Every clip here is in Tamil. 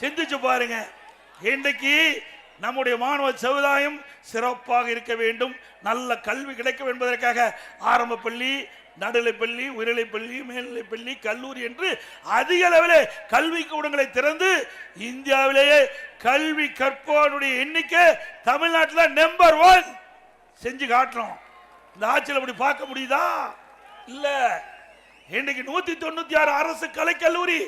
சிந்திச்சு பாருங்க. இன்றைக்கு நம்முடைய மாணவ சமுதாயம் சிறப்பாக இருக்க வேண்டும். நல்ல கல்வி கிடைக்கும் என்பதற்காக ஆரம்ப பள்ளி நடுநிலைப்பள்ளி பள்ளி மேல்நிலைப்பள்ளி பள்ளி கல்லூரி என்று அதிக அளவிலே கல்வி கூடங்களை திறந்து இந்தியாவிலேயே கல்வி கற்பவனுடைய எண்ணிக்கை தமிழ்நாட்டில் நம்பர் ஒன் செஞ்சு காட்டுறோம். இந்த ஆட்சியில் அப்படி பார்க்க முடியுதா? இல்லை. இன்றைக்கு நூற்றி தொண்ணூற்றி ஆறு அரசு கலைக்கல்லூரி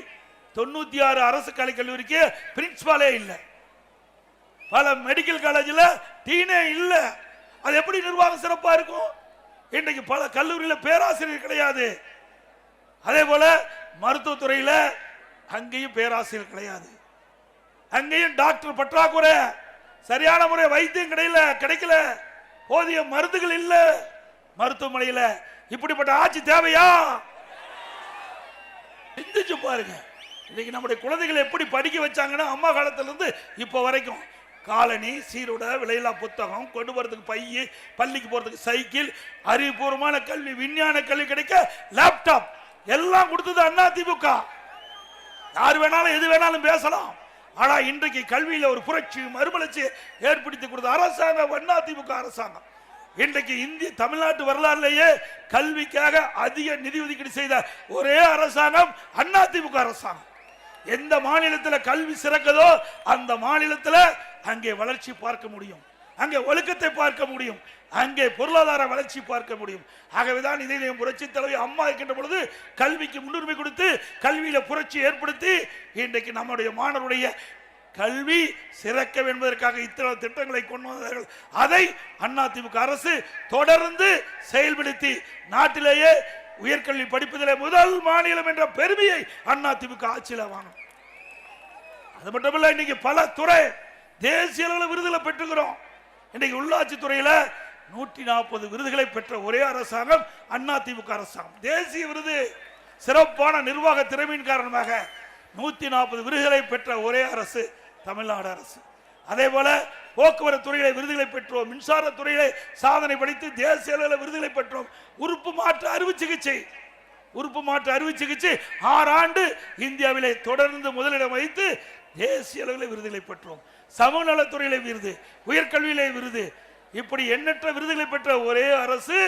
தொண்ணூத்தி ஆறு அரசு கலை கல்லூரிக்கு பிரின்சிபாலே இல்லை. பல மெடிக்கல் காலேஜில் டீனே இல்லை. அது எப்படி நிர்வாகம் சிறப்பாக இருக்கும்? இன்றைக்கு பல கல்லூரியில் பேராசிரியர் கிடையாது. அதே போல மருத்துவத்துறையில் அங்கேயும் பேராசிரியர் கிடையாது. அங்கேயும் டாக்டர் பற்றாக்குறை சரியான முறை வைத்தியம் கிடையல கிடைக்கல. போதிய மருந்துகள் இல்லை. மருத்துவமனையில் இப்படிப்பட்ட ஆட்சி தேவையா? சிந்திச்சு பாருங்க. இன்னைக்கு நம்முடைய குழந்தைகளை எப்படி படிக்க வச்சாங்கன்னா அம்மா காலத்திலேருந்து இப்போ வரைக்கும் காலனி சீருடை விலையில்லா புத்தகம் கொண்டு போகிறதுக்கு பைய பள்ளிக்கு போகிறதுக்கு சைக்கிள் அறிவுபூர்வமான கல்வி விஞ்ஞான கல்வி கிடைக்க லேப்டாப் எல்லாம் கொடுத்தது அண்ணா திமுக யார் வேணாலும் எது வேணாலும் பேசலாம். ஆனால் இன்றைக்கு கல்வியில் ஒரு புரட்சி மறுமலர்ச்சி ஏற்படுத்தி கொடுத்த அரசாங்கம் அண்ணா திமுக அரசாங்கம். இன்றைக்கு இந்திய தமிழ்நாட்டு வரலாறுலேயே கல்விக்காக அதிக நிதி ஒதுக்கீடு செய்த ஒரே அரசாங்கம் அண்ணா திமுக அரசாங்கம். எந்த மாநிலத்தில் கல்வி சிறக்குதோ அந்த மாநிலத்தில் அங்கே வளர்ச்சி பார்க்க முடியும். அங்கே ஒழுக்கத்தை பார்க்க முடியும். அங்கே பொருளாதார வளர்ச்சி பார்க்க முடியும். ஆகவேதான் இதை புரட்சி தலைவி அம்மா இருக்கின்ற பொழுது கல்விக்கு முன்னுரிமை கொடுத்து கல்வியில புரட்சி ஏற்படுத்தி இன்றைக்கு நம்முடைய மாணவருடைய கல்வி சிறக்க என்பதற்காக இத்தனை திட்டங்களை கொண்டு வந்தார்கள். அதை அதிமுக அரசு தொடர்ந்து செயல்படுத்தி நாட்டிலேயே உயர்கல்வி படிப்பதிலே முதல் மாநிலம் என்ற பெருமையை அண்ணா திமுக ஆட்சியில் வாங்கும் அது மட்டுமல்ல இன்னைக்கு பல துறை தேசிய அளவில் விருதுகளை பெற்றுக்கிறோம். இன்னைக்கு உள்ளாட்சி துறையில நூற்றி நாற்பது விருதுகளை பெற்ற ஒரே அரசாங்கம் அண்ணா திமுக அரசாங்கம். தேசிய விருது சிறப்பான நிர்வாக திறமையின் காரணமாக நூற்றி நாற்பது விருதுகளை பெற்ற ஒரே அரசு தமிழ்நாடு அரசு. அதே போல போக்குவரத்து துறையிலே விருதுகளை பெற்றோம் மின்சார துறையிலே சாதனை படைத்து தேசிய அளவில் விருதுகளை பெற்றோம். உறுப்பு மாற்று அறுவை சிகிச்சை. உறுப்பு மாற்று அறுவை சிகிச்சை ஆறு ஆண்டு இந்தியாவிலே தொடர்ந்து முதலிடம் வைத்து தேசிய அளவில் விருதுகளை பெற்றோம். சமநலத்துறையிலே விருது உயர்கல்வியிலே விருது. இப்படி எண்ணற்ற விருதுகளை பெற்ற ஒரே அரசு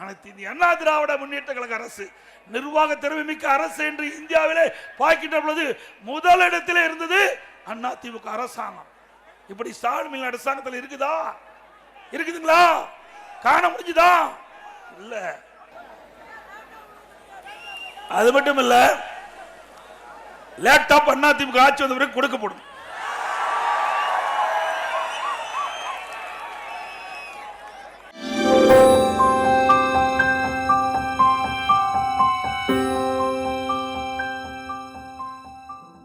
அனைத்து இந்திய அண்ணா திராவிட முன்னேற்ற கழக அரசு. நிர்வாக திறமை மிக்க அரசு என்று இந்தியாவிலே பார்க்கின்ற பொழுது முதலிடத்திலே இருந்தது அண்ணா திமுக அரசாங்கம். இப்படி ஸ்டாலின் அரசாங்கத்தில் இருக்குதா? இருக்குதுங்களா? காண முடிஞ்சுதா? இல்ல. அது மட்டும் இல்ல லேப்டாப் அண்ணா திமுக ஆட்சி வந்த பிறகு கொடுக்கப்படும்.